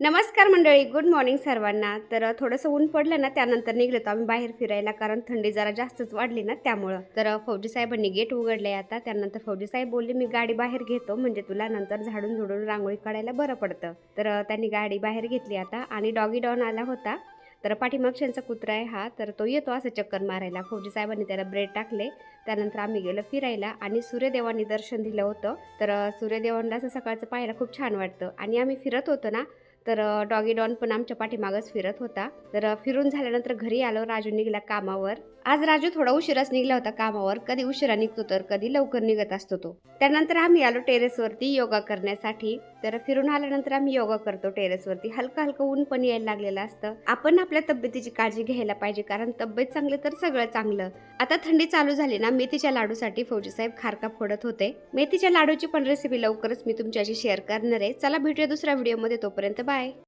नमस्कार मंडळी good morning सर्वांना. तर थोडंसं ऊन पडलं ना त्यानंतर निघलो तर आम्ही बाहेर फिरायला कारण थंडी जरा जास्तच वाढली ना त्यामुळं. तर फौजी साहेबांनी गेट उघडले आता. त्यानंतर फौजी साहेब बोलले मी गाडी बाहेर घेतो म्हणजे तुला नंतर झाडून झुडून रांगोळी काढायला बरं पडतं. तर त्यांनी गाडी बाहेर घेतली आता आणि डॉगी डॉन आला होता. तर पाठीमागशांचा कुत्रा आहे हा तर तो येतो असं चक्कर मारायला. फौजी साहेबांनी त्याला ब्रेड टाकले. त्यानंतर आम्ही गेलो फिरायला आणि सूर्यदेवांनी दर्शन दिलं होतं. तर सूर्यदेवांना असं सकाळचं पाहायला खूप छान वाटतं. आणि आम्ही फिरत होतो ना तर डॉगी डॉन पण आमच्या पाठीमागच फिरत होता. तर फिरून झाल्यानंतर घरी आलो राजू निघला कामावर. आज राजू थोडा उशिराच निघला होता कामावर. कधी उशिरा निघतो तर कधी लवकर निघत असतो तो. त्यानंतर आम्ही आलो टेरेसवरती योगा करण्यासाठी. तर फिरून आल्यानंतर आम्ही योगा करतो टेरेसवरती हलकं हलकं ऊन पण यायला लागलेलं असतं. आपण आपल्या तब्येतीची काळजी घ्यायला पाहिजे कारण तब्येत चांगली तर सगळं चांगलं. आता थंडी चालू झाली ना मेथीच्या लाडूसाठी फौजी साहेब खारका फोडत होते. मेथीच्या लाडूची पण रेसिपी लवकरच मी तुमच्याशी शेअर करणार आहे. चला भेटूया दुसऱ्या व्हिडिओमध्ये तोपर्यंत बाय